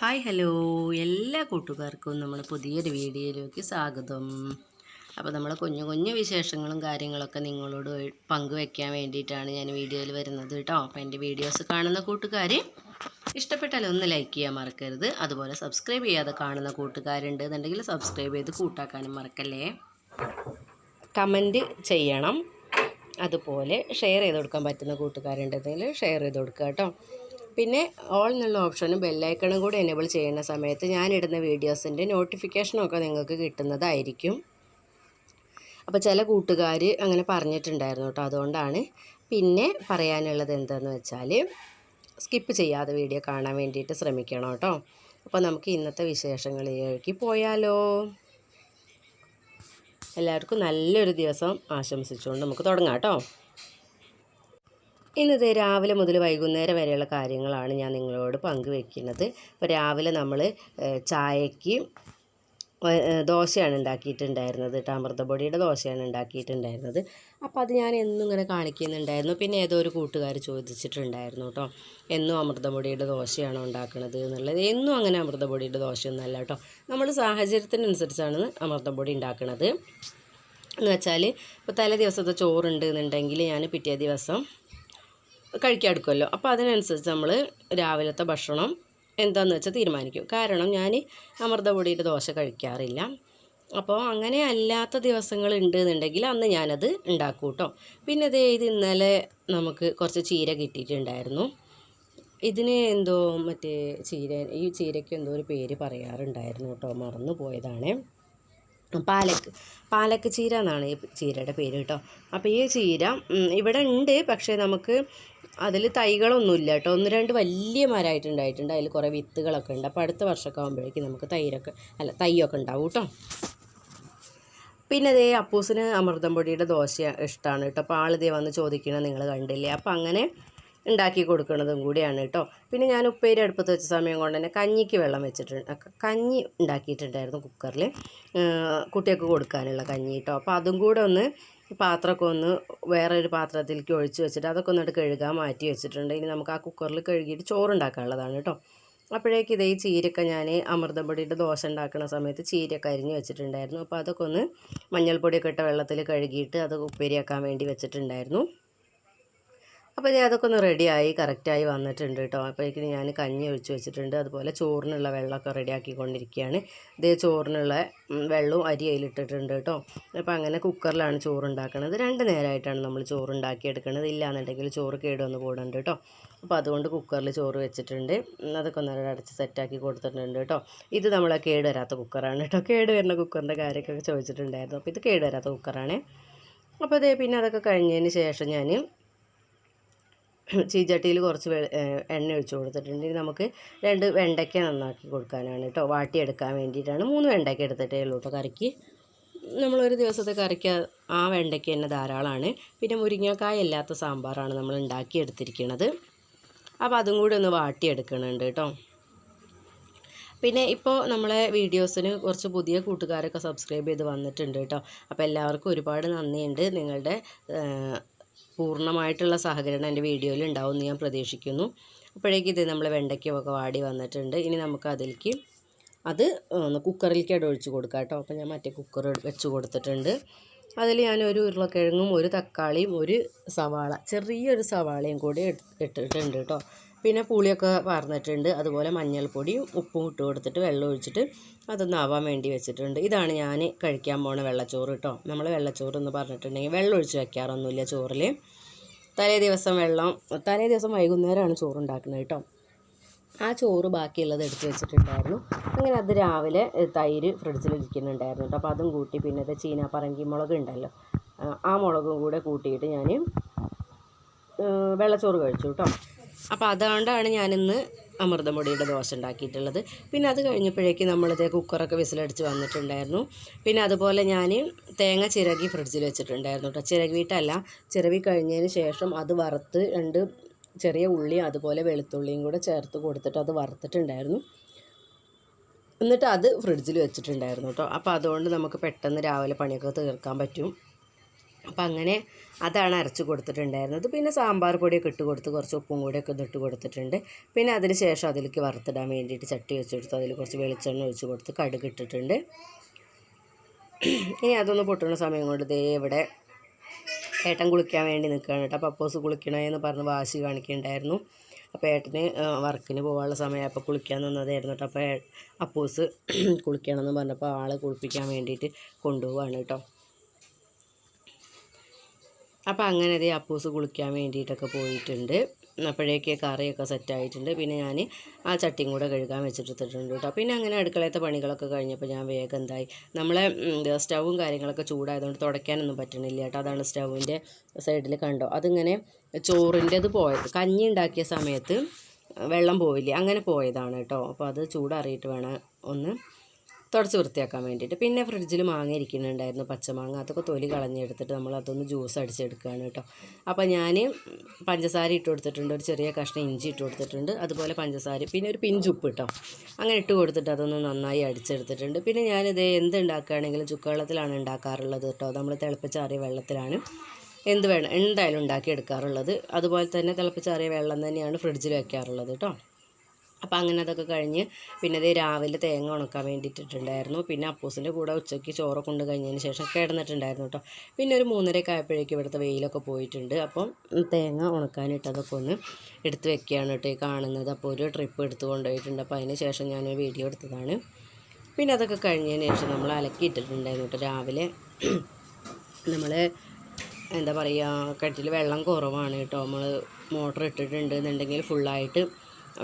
Hi hello. എല്ലാ കൂട്ടുകാർക്കും നമ്മൾ പുതിയൊരു വീഡിയോയിലേക്ക് സ്വാഗതം. അപ്പോൾ നമ്മൾ കുഞ്ഞു കുഞ്ഞു വിശേഷങ്ങളും കാര്യങ്ങളൊക്കെ നിങ്ങളോട് പങ്കുവെക്കാൻ വേണ്ടിയിട്ടാണ് ഞാൻ വീഡിയോയിൽ വരുന്നത് കേട്ടോ. അപ്പോൾ എന്റെ വീഡിയോസ് കാണുന്ന കൂട്ടുകാർ ഇഷ്ടപ്പെട്ടാൽ ഒന്ന് ലൈക്ക് ചെയ്യാൻ മറക്കരുത്. അതുപോലെ സബ്സ്ക്രൈബ് ചെയ്യാതെ കാണുന്ന കൂട്ടുകാരുണ്ട് എന്നുണ്ടെങ്കിൽ സബ്സ്ക്രൈബ് ചെയ്ത് കൂട്ടാക്കാനും മറക്കല്ലേ. കമന്റ് ചെയ്യണം. അതുപോലെ ഷെയർ ചെയ്ത് കൊടുക്കാൻ പറ്റുന്ന കൂട്ടുകാരുണ്ടെങ്കിൽ ഷെയർ ചെയ്ത് കൊടുക്കുക കേട്ടോ. പിന്നെ ഓൾ എന്നുള്ള ഓപ്ഷനും ബെല്ലൈക്കണും കൂടി എനേബിൾ ചെയ്യുന്ന സമയത്ത് ഞാനിടുന്ന വീഡിയോസിന്റെ നോട്ടിഫിക്കേഷനൊക്കെ നിങ്ങൾക്ക് കിട്ടുന്നതായിരിക്കും. അപ്പോൾ ചില കൂട്ടുകാർ അങ്ങനെ പറഞ്ഞിട്ടുണ്ടായിരുന്നു കേട്ടോ അതുകൊണ്ടാണ്. പിന്നെ പറയാനുള്ളത് എന്താണെന്ന് വെച്ചാൽ സ്കിപ്പ് ചെയ്യാതെ വീഡിയോ കാണാൻ വേണ്ടിയിട്ട് ശ്രമിക്കണം കേട്ടോ അപ്പോൾ നമുക്ക് ഇന്നത്തെ വിശേഷങ്ങളിലേക്ക് പോയാലോ. എല്ലാവർക്കും നല്ലൊരു ദിവസം ആശംസിച്ചുകൊണ്ട് നമുക്ക് തുടങ്ങാം കേട്ടോ ഇന്നത് രാവിലെ മുതൽ വൈകുന്നേരം വരെയുള്ള കാര്യങ്ങളാണ് ഞാൻ നിങ്ങളോട് പങ്കുവെക്കുന്നത്. അപ്പോൾ രാവിലെ നമ്മൾ ചായയ്ക്ക് ദോശയാണ് ഉണ്ടാക്കിയിട്ടുണ്ടായിരുന്നത് കേട്ടോ. അമൃതപൊടിയുടെ ദോശയാണ് ഉണ്ടാക്കിയിട്ടുണ്ടായിരുന്നത്. അപ്പോൾ അത് ഞാൻ എന്നും ഇങ്ങനെ കാണിക്കുന്നുണ്ടായിരുന്നു. പിന്നെ ഏതോ ഒരു കൂട്ടുകാർ ചോദിച്ചിട്ടുണ്ടായിരുന്നു കേട്ടോ എന്നും അമൃതപൊടിയുടെ ദോശയാണോ ഉണ്ടാക്കുന്നത് എന്നുള്ളത്. എന്നും അങ്ങനെ അമൃതപൊടിയുടെ ദോശയൊന്നുമല്ല കേട്ടോ. നമ്മൾ സാഹചര്യത്തിനനുസരിച്ചാണ് അമൃതപൊടി ഉണ്ടാക്കുന്നത് എന്ന് വെച്ചാൽ ഇപ്പോൾ തലേ ദിവസത്തെ ചോറുണ്ട് എന്നുണ്ടെങ്കിൽ ഞാൻ പിറ്റേ ദിവസം കഴിക്കാൻ എടുക്കുമല്ലോ അപ്പോൾ അതിനനുസരിച്ച് നമ്മൾ രാവിലത്തെ ഭക്ഷണം എന്താണെന്ന് വെച്ചാൽ തീരുമാനിക്കും. കാരണം ഞാൻ അമൃതപൊടിയുടെ ദോശ കഴിക്കാറില്ല. അപ്പോൾ അങ്ങനെ അല്ലാത്ത ദിവസങ്ങൾ ഉണ്ട് എന്നുണ്ടെങ്കിൽ അന്ന് ഞാനത് ഉണ്ടാക്കും കേട്ടോ. പിന്നെ ദേ ഇത് ഇന്നലെ നമുക്ക് കുറച്ച് ചീര കിട്ടിയിട്ടുണ്ടായിരുന്നു. ഇതിന് എന്തോ മറ്റേ ചീര ഈ ചീരയ്ക്ക് എന്തോ ഒരു പേര് പറയാറുണ്ടായിരുന്നു കേട്ടോ. മറന്നു പോയതാണേ. പാലക്ക് പാലക്ക് ചീര എന്നാണ് ഈ ചീരയുടെ പേര് കേട്ടോ. അപ്പോൾ ഈ ചീര ഇവിടെ ഉണ്ട്. പക്ഷേ നമുക്ക് അതിൽ തൈകളൊന്നുമില്ല കേട്ടോ. ഒന്ന് രണ്ട് വലിയ മരമായിട്ടുണ്ടായിട്ടുണ്ട്. അതിൽ കുറേ വിത്തുകളൊക്കെ ഉണ്ട്. അപ്പോൾ അടുത്ത വർഷമൊക്കെ ആകുമ്പോഴേക്കും നമുക്ക് തൈരൊക്കെ അല്ല തൈയൊക്കെ ഉണ്ടാവും കേട്ടോ. പിന്നെ ദേ അപ്പൂസിന് അമൃതം പൊടിയുടെ ദോശ ഇഷ്ടമാണ് കേട്ടോ. അപ്പോൾ ആളിതേ വന്ന് ചോദിക്കണത് നിങ്ങൾ കണ്ടില്ലേ? അപ്പോൾ അങ്ങനെ ഉണ്ടാക്കി കൊടുക്കുന്നതും കൂടിയാണ് കേട്ടോ. പിന്നെ ഞാൻ ഉപ്പേരി അടുപ്പത്ത് വെച്ച സമയം കൊണ്ട് തന്നെ കഞ്ഞിക്ക് വെള്ളം വെച്ചിട്ടുണ്ട് കഞ്ഞി ഉണ്ടാക്കിയിട്ടുണ്ടായിരുന്നു കുക്കറിൽ. കുട്ടികൾക്ക് കൊടുക്കാനുള്ള കഞ്ഞി കേട്ടോ. അപ്പോൾ അതും കൂടെ ഒന്ന് പാത്രമൊക്കെ ഒന്ന് വേറെ ഒരു പാത്രത്തിലേക്ക് ഒഴിച്ച് വെച്ചിട്ട് അതൊക്കെ ഒന്നിട്ട് കഴുകാൻ മാറ്റി വെച്ചിട്ടുണ്ട്. ഇനി നമുക്ക് ആ കുക്കറിൽ കഴുകിയിട്ട് ചോറുണ്ടാക്കാനുള്ളതാണ് കേട്ടോ. അപ്പോഴേക്ക് ഇതേ ചീരയൊക്കെ ഞാൻ അമൃതപ്പൊടിയുടെ ദോശ ഉണ്ടാക്കുന്ന സമയത്ത് ചീരയൊക്കെ അരിഞ്ഞ് വെച്ചിട്ടുണ്ടായിരുന്നു. അപ്പോൾ അതൊക്കെ ഒന്ന് മഞ്ഞൾപ്പൊടിയൊക്കെ ഇട്ട വെള്ളത്തിൽ കഴുകിയിട്ട് അത് ഉപ്പേരിയാക്കാൻ വേണ്ടി വെച്ചിട്ടുണ്ടായിരുന്നു. അപ്പോൾ ഇനി അതൊക്കെ ഒന്ന് റെഡിയായി കറക്റ്റായി വന്നിട്ടുണ്ട് കേട്ടോ അപ്പോഴേക്കും ഞാൻ കഞ്ഞി ഒഴിച്ച് വെച്ചിട്ടുണ്ട്. അതുപോലെ ചോറിനുള്ള വെള്ളമൊക്കെ റെഡിയാക്കിക്കൊണ്ടിരിക്കുകയാണ് ഇതേ ചോറിനുള്ള വെള്ളവും അരി അതിലിട്ടിട്ടുണ്ട് കേട്ടോ അപ്പോൾ അങ്ങനെ കുക്കറിലാണ് ചോറ് ഉണ്ടാക്കുന്നത് രണ്ട് നേരമായിട്ടാണ് നമ്മൾ ചോറ് ഉണ്ടാക്കിയെടുക്കുന്നത് ഇല്ലാന്നുണ്ടെങ്കിൽ ചോറ് കേടുവന്ന് കൂടുന്നുണ്ട് കേട്ടോ അപ്പോൾ അതുകൊണ്ട് കുക്കറിൽ ചോറ് വെച്ചിട്ടുണ്ട്. അതൊക്കെ ഒന്ന് അടച്ച് സെറ്റാക്കി കൊടുത്തിട്ടുണ്ട് കേട്ടോ ഇത് നമ്മളെ കേട് വരാത്ത കുക്കറാണ് കേട്ടോ കേട് വരുന്ന കുക്കറിന്റെ കാര്യമൊക്കെ ചോദിച്ചിട്ടുണ്ടായിരുന്നു. അപ്പോൾ ഇത് കേട് വരാത്ത കുക്കറാണ് അപ്പോൾ അതേ പിന്നെ അതൊക്കെ കഴിഞ്ഞതിന് ശേഷം ഞാൻ ചീച്ചട്ടിയിൽ കുറച്ച് എണ്ണ ഒഴിച്ച് കൊടുത്തിട്ടുണ്ട്. നമുക്ക് രണ്ട് വെണ്ടയ്ക്ക നന്നാക്കി കൊടുക്കാനാണ് കേട്ടോ. വാട്ടിയെടുക്കാൻ വേണ്ടിയിട്ടാണ്. മൂന്ന് വെണ്ടയ്ക്ക എടുത്തിട്ടേ ഉള്ളൂ കേട്ടോ കറിക്ക്. നമ്മളൊരു ദിവസത്തെ കറിക്ക് ആ വെണ്ടയ്ക്ക തന്നെ ധാരാളമാണ്. പിന്നെ മുരിങ്ങക്കായ ഇല്ലാത്ത സാമ്പാറാണ് നമ്മൾ ഉണ്ടാക്കിയെടുത്തിരിക്കുന്നത് അപ്പോൾ അതും കൂടി ഒന്ന് വാട്ടിയെടുക്കണുണ്ട് കേട്ടോ. പിന്നെ ഇപ്പോൾ നമ്മളെ വീഡിയോസിന് കുറച്ച് പുതിയ കൂട്ടുകാരൊക്കെ സബ്സ്ക്രൈബ് ചെയ്ത് വന്നിട്ടുണ്ട് കേട്ടോ. അപ്പോൾ എല്ലാവർക്കും ഒരുപാട് നന്ദിയുണ്ട്. നിങ്ങളുടെ പൂർണമായിട്ടുള്ള സഹകരണം എന്റെ വീഡിയോയിൽ ഉണ്ടാവും ഞാൻ പ്രതീക്ഷിക്കുന്നു. അപ്പോഴേക്കും ഇത് നമ്മൾ വെണ്ടയ്ക്കൊക്കെ വാടി വന്നിട്ടുണ്ട്. ഇനി നമുക്ക് അതിലേക്ക് അത് കുക്കറിലേക്ക് ഇട ഒഴിച്ച് കൊടുക്കാം കേട്ടോ. അപ്പോൾ ഞാൻ മറ്റേ കുക്കർ വെച്ച് കൊടുത്തിട്ടുണ്ട്. അതിൽ ഞാൻ ഒരു ഉരുളക്കിഴങ്ങും ഒരു തക്കാളിയും ഒരു സവാള ചെറിയൊരു സവാളയും കൂടി ഇട്ടിട്ടുണ്ട് കേട്ടോ. പിന്നെ പുളിയൊക്കെ പാർന്നിട്ടുണ്ട് അതുപോലെ മഞ്ഞൾപ്പൊടിയും ഉപ്പും ഇട്ട് കൊടുത്തിട്ട് വെള്ളം ഒഴിച്ചിട്ട് അതൊന്ന് ആവാൻ വേണ്ടി വെച്ചിട്ടുണ്ട്. ഇതാണ് ഞാൻ കഴിക്കാൻ പോണ വെള്ളച്ചോറ് കേട്ടോ നമ്മൾ വെള്ളച്ചോറ് എന്ന് പറഞ്ഞിട്ടുണ്ടെങ്കിൽ വെള്ളം ഒഴിച്ച് വെക്കാറൊന്നുമില്ല ചോറിൽ തലേ ദിവസം വെള്ളം തലേ ദിവസം വൈകുന്നേരമാണ് ചോറ് ഉണ്ടാക്കുന്നത് കേട്ടോ ആ ചോറ് ബാക്കിയുള്ളത് എടുത്ത് വെച്ചിട്ടുണ്ടായിരുന്നു. അങ്ങനെ അത് രാവിലെ തൈര് ഫ്രിഡ്ജിൽ ഇരിക്കുന്നുണ്ടായിരുന്നു കേട്ടോ അപ്പോൾ അതും കൂട്ടി പിന്നെ ഇത് ചീനാപ്പറങ്കി മുളക് ഉണ്ടല്ലോ. ആ മുളകും കൂടെ കൂട്ടിയിട്ട് ഞാൻ വെള്ളച്ചോറ് കഴിച്ചു കേട്ടോ അപ്പോൾ അതുകൊണ്ടാണ് ഞാനിന്ന് അമൃതമുടിയുടെ ദോശ ഉണ്ടാക്കിയിട്ടുള്ളത്. പിന്നെ അത് കഴിഞ്ഞപ്പോഴേക്ക് നമ്മളിത് കുക്കറൊക്കെ വിസിലടിച്ച് വന്നിട്ടുണ്ടായിരുന്നു. പിന്നെ അതുപോലെ ഞാൻ തേങ്ങ ചിരകി ഫ്രിഡ്ജിൽ വെച്ചിട്ടുണ്ടായിരുന്നു കേട്ടോ ചിരകിയിട്ടല്ല ചിരവി കഴിഞ്ഞതിന് ശേഷം അത് വറുത്ത് രണ്ട് ചെറിയ ഉള്ളി അതുപോലെ വെളുത്തുള്ളിയും കൂടെ ചേർത്ത് കൊടുത്തിട്ട് അത് വറുത്തിട്ടുണ്ടായിരുന്നു. എന്നിട്ട് അത് ഫ്രിഡ്ജിൽ വെച്ചിട്ടുണ്ടായിരുന്നു കേട്ടോ അപ്പോൾ അതുകൊണ്ട് നമുക്ക് പെട്ടെന്ന് രാവിലെ പണിയൊക്കെ തീർക്കാൻ പറ്റും. അപ്പം അങ്ങനെ അതാണ് അരച്ച് കൊടുത്തിട്ടുണ്ടായിരുന്നത്. പിന്നെ സാമ്പാർ പൊടിയൊക്കെ ഇട്ട് കൊടുത്ത് കുറച്ച് ഉപ്പും കൂടിയൊക്കെ ഇട്ട് കൊടുത്തിട്ടുണ്ട്. പിന്നെ അതിന് ശേഷം അതിലേക്ക് വറുത്തിടാൻ വേണ്ടിയിട്ട് ചട്ടി വെച്ച് കൊടുത്ത്. അതിൽ കുറച്ച് വെളിച്ചെണ്ണ ഒഴിച്ച് കൊടുത്ത് കടുക് ഇട്ടിട്ടുണ്ട്. ഇനി അതൊന്ന് പൊട്ടുന്ന സമയം കൊണ്ട് ദേ ഇവിടെ ഏട്ടൻ കുളിക്കാൻ വേണ്ടി നിൽക്കുകയാണ് കേട്ടോ. പപ്പോസ് കുളിക്കണമെന്ന് പറഞ്ഞ് വാശി കാണിക്കുന്നുണ്ടായിരുന്നു. അപ്പോൾ ഏട്ടന് വർക്കിന് പോകാനുള്ള സമയം അപ്പോൾ കുളിക്കാൻ നിന്നതായിരുന്നു കേട്ടോ. അപ്പോൾ അപ്പൂസ് കുളിക്കണമെന്ന് പറഞ്ഞപ്പോൾ ആളെ കുളിപ്പിക്കാൻ വേണ്ടിയിട്ട് കൊണ്ടുപോവാണ് കേട്ടോ. അപ്പോൾ അങ്ങനെ ദേ അപ്പൂസ് കുളിക്കാൻ വേണ്ടിയിട്ടൊക്കെ പോയിട്ടുണ്ട്. അപ്പോഴേക്ക് കറിയൊക്കെ സെറ്റായിട്ടുണ്ട്. പിന്നെ ഞാൻ ആ ചട്ടിയും കൂടെ കഴുകാൻ വെച്ചിട്ടിട്ടുണ്ട് കേട്ടോ. പിന്നെ അങ്ങനെ അടുക്കളയത്തെ പണികളൊക്കെ കഴിഞ്ഞപ്പോൾ ഞാൻ വേഗം എന്തായി? നമ്മളെ സ്റ്റൗവും കാര്യങ്ങളൊക്കെ ചൂടായതുകൊണ്ട് തുടയ്ക്കാനൊന്നും പറ്റണില്ല കേട്ടോ. അതാണ് സ്റ്റൗവിന്റെ സൈഡിൽ കണ്ടോ? അതിങ്ങനെ ചോറിന്റെത് പോയത് കഞ്ഞി ഉണ്ടാക്കിയ സമയത്ത് വെള്ളം പോവില്ലേ അങ്ങനെ പോയതാണ് കേട്ടോ. അപ്പോൾ അത് ചൂടറിയിട്ട് വേണം ഒന്ന് തുടച്ച് വൃത്തിയാക്കാൻ വേണ്ടിയിട്ട്. പിന്നെ ഫ്രിഡ്ജിൽ മാങ്ങ ഇരിക്കുന്നുണ്ടായിരുന്നു പച്ചമാങ്ങ. അതൊക്കെ തൊലി കളഞ്ഞെടുത്തിട്ട് നമ്മൾ അതൊന്ന് ജ്യൂസ് അടിച്ചെടുക്കുകയാണ് കേട്ടോ. അപ്പോൾ ഞാൻ പഞ്ചസാര ഇട്ട് കൊടുത്തിട്ടുണ്ട് ഒരു ചെറിയ കഷ്ണം ഇഞ്ചി ഇട്ട് കൊടുത്തിട്ടുണ്ട് അതുപോലെ പഞ്ചസാര പിന്നെ ഒരു പിഞ്ച് ഉപ്പ് കേട്ടോ അങ്ങനെ ഇട്ട് കൊടുത്തിട്ട് അതൊന്ന് നന്നായി അടിച്ചെടുത്തിട്ടുണ്ട്. പിന്നെ ഞാനിത് എന്ത് ഉണ്ടാക്കുകയാണെങ്കിലും ചുക്കുവെള്ളത്തിലാണ് ഉണ്ടാക്കാറുള്ളത് കേട്ടോ. നമ്മൾ തിളപ്പിച്ചാറിയ വെള്ളത്തിലാണ് എന്ത് വേണം എന്തായാലും ഉണ്ടാക്കി എടുക്കാറുള്ളത് അതുപോലെ തന്നെ തിളപ്പിച്ചാറിയ വെള്ളം തന്നെയാണ് ഫ്രിഡ്ജിൽ വയ്ക്കാറുള്ളത് കേട്ടോ. അപ്പോൾ അങ്ങനെ അതൊക്കെ കഴിഞ്ഞ് പിന്നെ ഇത് രാവിലെ തേങ്ങ ഉണക്കാൻ വേണ്ടിയിട്ടിട്ടുണ്ടായിരുന്നു പിന്നെ അപ്പൂസിന്റെ കൂടെ ഉച്ചയ്ക്ക് ചോറ് കൊണ്ട് കഴിഞ്ഞതിന് ശേഷം കിടന്നിട്ടുണ്ടായിരുന്നു കേട്ടോ പിന്നെ ഒരു മൂന്നരയൊക്കെ ആയപ്പോഴേക്കും ഇവിടുത്തെ വെയിലൊക്കെ പോയിട്ടുണ്ട്. അപ്പം തേങ്ങ ഉണക്കാനിട്ടതൊക്കെ ഒന്ന് എടുത്ത് വെക്കുകയാണ് കേട്ടോ ഈ കാണുന്നത്. അപ്പോൾ ഒരു ട്രിപ്പ് എടുത്ത് കൊണ്ടുപോയിട്ടുണ്ട്. അപ്പോൾ അതിന് ശേഷം ഞാൻ വീഡിയോ എടുത്തതാണ്. പിന്നെ അതൊക്കെ കഴിഞ്ഞതിന് ശേഷം നമ്മൾ അലക്കിയിട്ടിട്ടുണ്ടായിരുന്നു കേട്ടോ രാവിലെ. നമ്മൾ എന്താ പറയുക കട്ടിൽ വെള്ളം കുറവാണ് കേട്ടോ നമ്മൾ മോട്ടർ ഇട്ടിട്ടുണ്ട് എന്നുണ്ടെങ്കിൽ ഫുള്ളായിട്ട്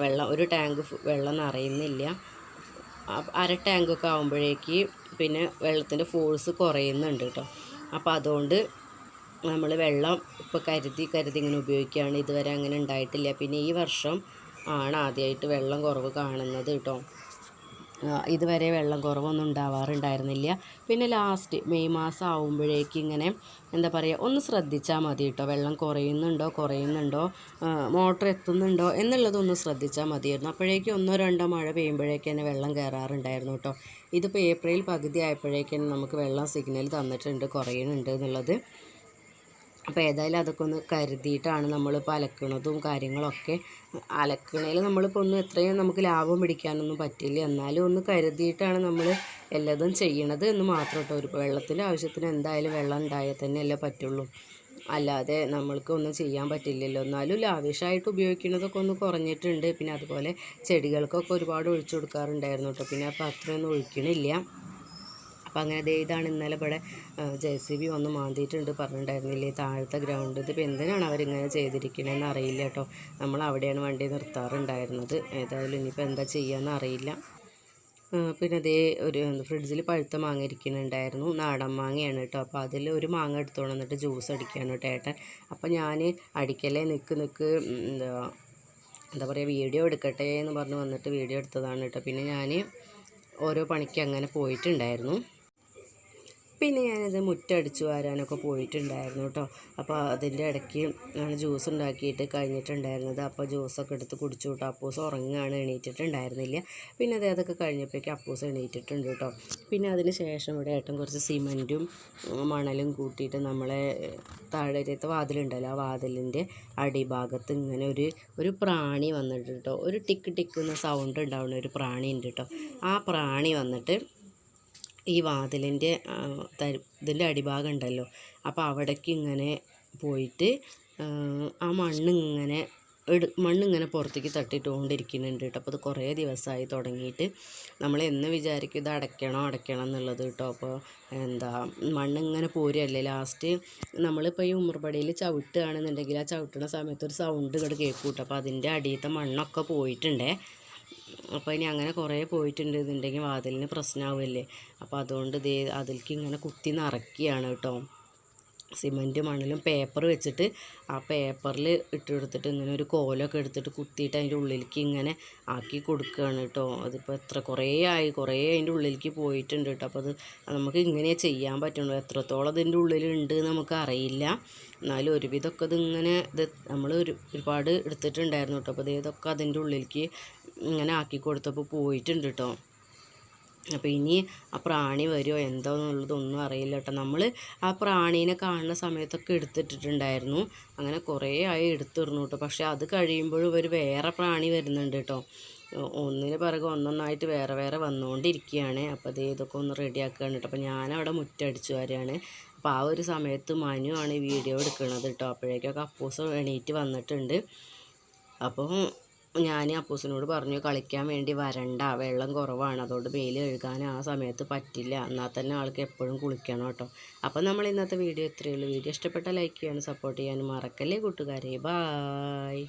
വെള്ളം ഒരു ടാങ്ക് വെള്ളം നിറയുന്നില്ല. അര ടാങ്കൊക്കെ ആകുമ്പോഴേക്ക് പിന്നെ വെള്ളത്തിന്റെ ഫോഴ്സ് കുറയുന്നുണ്ട് കേട്ടോ. അപ്പോൾ അതുകൊണ്ട് നമ്മൾ വെള്ളം ഇപ്പോൾ കരുതി കരുതി ഇങ്ങനെ ഉപയോഗിക്കുകയാണ് ഇതുവരെ അങ്ങനെ ഉണ്ടായിട്ടില്ല. പിന്നെ ഈ വർഷം ആണ് ആദ്യമായിട്ട് വെള്ളം കുറവ് കാണുന്നത് കേട്ടോ. ഇതുവരെ വെള്ളം കുറവൊന്നും ഉണ്ടാവാറുണ്ടായിരുന്നില്ല. പിന്നെ ലാസ്റ്റ് മെയ് മാസം ആവുമ്പോഴേക്ക് ഇങ്ങനെ എന്താ പറയുക ഒന്ന് ശ്രദ്ധിച്ചാൽ മതി കേട്ടോ വെള്ളം കുറയുന്നുണ്ടോ കുറയുന്നുണ്ടോ മോട്ടർ എത്തുന്നുണ്ടോ എന്നുള്ളതൊന്ന് ശ്രദ്ധിച്ചാൽ മതിയായിരുന്നു. അപ്പോഴേക്കും ഒന്നോ രണ്ടോ മഴ പെയ്യുമ്പോഴേക്ക് തന്നെ വെള്ളം കയറാറുണ്ടായിരുന്നു കേട്ടോ ഇതിപ്പോൾ ഏപ്രിൽ പകുതി ആയപ്പോഴേക്കും നമുക്ക് വെള്ളം സിഗ്നൽ തന്നിട്ടുണ്ട് കുറയുന്നുണ്ട് എന്നുള്ളത്. അപ്പോൾ ഏതായാലും അതൊക്കെ ഒന്ന് കരുതിയിട്ടാണ് നമ്മളിപ്പോൾ അലക്കണതും കാര്യങ്ങളൊക്കെ. അലക്കണതിൽ നമ്മളിപ്പോൾ ഒന്നും എത്രയും നമുക്ക് ലാഭം പിടിക്കാനൊന്നും പറ്റില്ല. എന്നാലും ഒന്ന് കരുതിയിട്ടാണ് നമ്മൾ എല്ലാതും ചെയ്യണത് എന്ന് മാത്രം കേട്ടോ. ഒരു വെള്ളത്തിന്റെ ആവശ്യത്തിന് എന്തായാലും വെള്ളം ഉണ്ടായാൽ തന്നെയല്ലേ പറ്റുള്ളൂ. അല്ലാതെ നമ്മൾക്ക് ഒന്നും ചെയ്യാൻ പറ്റില്ലല്ലോ. എന്നാലും ലാവിഷായിട്ട് ഉപയോഗിക്കുന്നതൊക്കെ ഒന്ന് കുറഞ്ഞിട്ടുണ്ട്. പിന്നെ അതുപോലെ ചെടികൾക്കൊക്കെ ഒരുപാട് ഒഴിച്ചു കൊടുക്കാറുണ്ടായിരുന്നു കേട്ടോ. പിന്നെ അപ്പോൾ അത്രയൊന്നും ഒഴിക്കണില്ല. അപ്പം അങ്ങനെ ദേ ഇതാണ് ഇന്നലെ ഇവിടെ ജെ സി ബി വന്ന് മാന്തിയിട്ടുണ്ട് പറഞ്ഞിട്ടുണ്ടായിരുന്നില്ലേ താഴത്തെ ഗ്രൗണ്ട്. ഇതിപ്പോൾ എന്തിനാണ് അവരിങ്ങനെ ചെയ്തിരിക്കണതെന്ന് അറിയില്ല കേട്ടോ. നമ്മൾ അവിടെയാണ് വണ്ടി നിർത്താറുണ്ടായിരുന്നത്. ഏതായാലും ഇനിയിപ്പോൾ എന്താ ചെയ്യാമെന്ന് അറിയില്ല. പിന്നെ അതേ ഒരു ഫ്രിഡ്ജിൽ പഴുത്ത മാങ്ങ ഇരിക്കുന്നുണ്ടായിരുന്നു. നാടൻ മാങ്ങയാണ് കേട്ടോ. അപ്പോൾ അതിൽ ഒരു മാങ്ങ എടുത്തോണ്ട് വന്നിട്ട് ജ്യൂസ് അടിക്കുകയാണ് കേട്ടോ ഏട്ടൻ. അപ്പോൾ ഞാൻ അടിക്കലേ നിൽക്ക് നിൽക്ക് എന്താ എന്താ പറയുക വീഡിയോ എടുക്കട്ടെ എന്ന് പറഞ്ഞ് വന്നിട്ട് വീഡിയോ എടുത്തതാണ് കേട്ടോ. പിന്നെ ഞാൻ ഓരോ പണിക്ക് അങ്ങനെ പോയിട്ടുണ്ടായിരുന്നു. പിന്നെ ഞാനത് മുറ്റടിച്ചു വാരാനൊക്കെ പോയിട്ടുണ്ടായിരുന്നു കേട്ടോ അപ്പോൾ അതിന്റെ ഇടയ്ക്ക് ആണ് ജ്യൂസ് ഉണ്ടാക്കിയിട്ട് കഴിഞ്ഞിട്ടുണ്ടായിരുന്നത്. അപ്പോൾ ജ്യൂസൊക്കെ എടുത്ത് കുടിച്ചു കേട്ടോ അപ്പൂസ് ഉറങ്ങുകയാണ് എണീറ്റിട്ടുണ്ടായിരുന്നില്ല. പിന്നെ അത് അതൊക്കെ കഴിഞ്ഞപ്പോഴേക്കും അപ്പൂസ് എണീറ്റിട്ടുണ്ട് കേട്ടോ പിന്നെ അതിന് ശേഷം ഇവിടെ ഏട്ടൻ കുറച്ച് സിമന്റും മണലും കൂട്ടിയിട്ട് നമ്മളെ താഴെത്തെ വാതിലുണ്ടല്ലോ ആ വാതിലിന്റെ അടിഭാഗത്ത് ഇങ്ങനെ ഒരു ഒരു പ്രാണി വന്നിട്ട് കേട്ടോ ഒരു ടിക്ക് എന്ന സൗണ്ട് ഉണ്ടാവുന്ന ഒരു പ്രാണി ഉണ്ട് കേട്ടോ ആ പ്രാണി വന്നിട്ട് ഈ വാതിലിന്റെ ഇതിന്റെ അടിഭാഗം ഉണ്ടല്ലോ അപ്പോൾ അവിടേക്ക് ഇങ്ങനെ പോയിട്ട് ആ, മണ്ണിങ്ങനെ എടു മണ്ണിങ്ങനെ പുറത്തേക്ക് തട്ടിട്ടുകൊണ്ടിരിക്കുന്നുണ്ട് കേട്ടോ. അപ്പോൾ അത് കുറേ ദിവസമായി തുടങ്ങിയിട്ട് നമ്മൾ എന്ന് വിചാരിക്കും ഇത് അടയ്ക്കണോ അടയ്ക്കണം എന്നുള്ളത് കേട്ടോ. അപ്പോൾ എന്താ മണ്ണിങ്ങനെ പോരുകയല്ലേ ലാസ്റ്റ്. നമ്മളിപ്പോൾ ഈ ഉമ്മർപടിയിൽ ചവിട്ടുകയാണെന്നുണ്ടെങ്കിൽ ആ ചവിട്ടുന്ന സമയത്ത് ഒരു സൗണ്ട് ഇങ്ങോട്ട് കേൾക്കും കേട്ടോ. അപ്പോൾ അതിന്റെ അടിയത്തെ മണ്ണൊക്കെ പോയിട്ടുണ്ടേ. അപ്പോൾ ഇനി അങ്ങനെ കുറേ പോയിട്ടുണ്ട്. എന്നുണ്ടെങ്കിൽ വാതിലിന് പ്രശ്നമാവില്ലേ അപ്പോൾ അതുകൊണ്ട് ദേ അതിലേക്ക് ഇങ്ങനെ കുത്തി നിറയ്ക്കുകയാണ് കേട്ടോ സിമന്റ് മണ്ണിലും പേപ്പർ വെച്ചിട്ട് ആ പേപ്പറിൽ ഇട്ട് കൊടുത്തിട്ട് ഇങ്ങനെ ഒരു കോലൊക്കെ എടുത്തിട്ട് കുത്തിയിട്ട് അതിന്റെ ഉള്ളിലേക്ക് ഇങ്ങനെ ആക്കി കൊടുക്കുകയാണ് കേട്ടോ അതിപ്പോൾ എത്ര കുറേ ആയി കുറേ അതിന്റെ ഉള്ളിലേക്ക് പോയിട്ടുണ്ട് കേട്ടോ അപ്പോൾ അത് നമുക്ക് ഇങ്ങനെ ചെയ്യാൻ പറ്റുള്ളൂ എത്രത്തോളം അതിന്റെ ഉള്ളിലുണ്ട് നമുക്ക് അറിയില്ല. എന്നാലും ഒരുവിധമൊക്കെ ഇതിങ്ങനെ ഇത് നമ്മൾ ഒരു ഒരുപാട് എടുത്തിട്ടുണ്ടായിരുന്നു കേട്ടോ അപ്പോൾ ഇത് ഇതൊക്കെ അതിന്റെ ഉള്ളിലേക്ക് ഇങ്ങനെ ആക്കി കൊടുത്തപ്പോൾ പോയിട്ടുണ്ട് കേട്ടോ അപ്പോൾ ഇനി ആ പ്രാണി വരുമോ എന്തോ എന്നുള്ളതൊന്നും അറിയില്ല കേട്ടോ നമ്മൾ ആ പ്രാണീനെ കാണുന്ന സമയത്തൊക്കെ എടുത്തിട്ടിട്ടുണ്ടായിരുന്നു. അങ്ങനെ കുറേ ആയി എടുത്തിരുന്നു കേട്ടോ പക്ഷേ അത് കഴിയുമ്പോഴും ഒരു വേറെ പ്രാണി വരുന്നുണ്ട് കേട്ടോ ഒന്നിന് പിറകെ ഒന്നൊന്നായിട്ട് വേറെ വേറെ വന്നുകൊണ്ടിരിക്കുകയാണ് അപ്പോൾ അത് ഇതൊക്കെ ഒന്ന് റെഡിയാക്കുകയാണ് കേട്ടോ അപ്പോൾ ഞാനവിടെ മുറ്റടിച്ചു വരികയാണ് അപ്പോൾ ആ ഒരു സമയത്ത് മനു ആണ് ഈ വീഡിയോ എടുക്കുന്നത് കേട്ടോ അപ്പോഴേക്കൊക്കെ അപ്പൂസ് എണീറ്റ് വന്നിട്ടുണ്ട്. അപ്പോൾ ഞാൻ അപ്പൂസിനോട് പറഞ്ഞു കളിക്കാൻ വേണ്ടി വരണ്ട വെള്ളം കുറവാണ്. അതുകൊണ്ട് വെയിൽ കഴുകാൻ ആ സമയത്ത് പറ്റില്ല. എന്നാൽ തന്നെ ആൾക്ക് എപ്പോഴും കുളിക്കണം കേട്ടോ. അപ്പം നമ്മൾ ഇന്നത്തെ വീഡിയോ ഇത്രയേ ഉള്ളൂ. വീഡിയോ ഇഷ്ടപ്പെട്ട ലൈക്ക് ചെയ്യാനും സപ്പോർട്ട് ചെയ്യാനും മറക്കല്ലേ കൂട്ടുകാരെ. ബായ്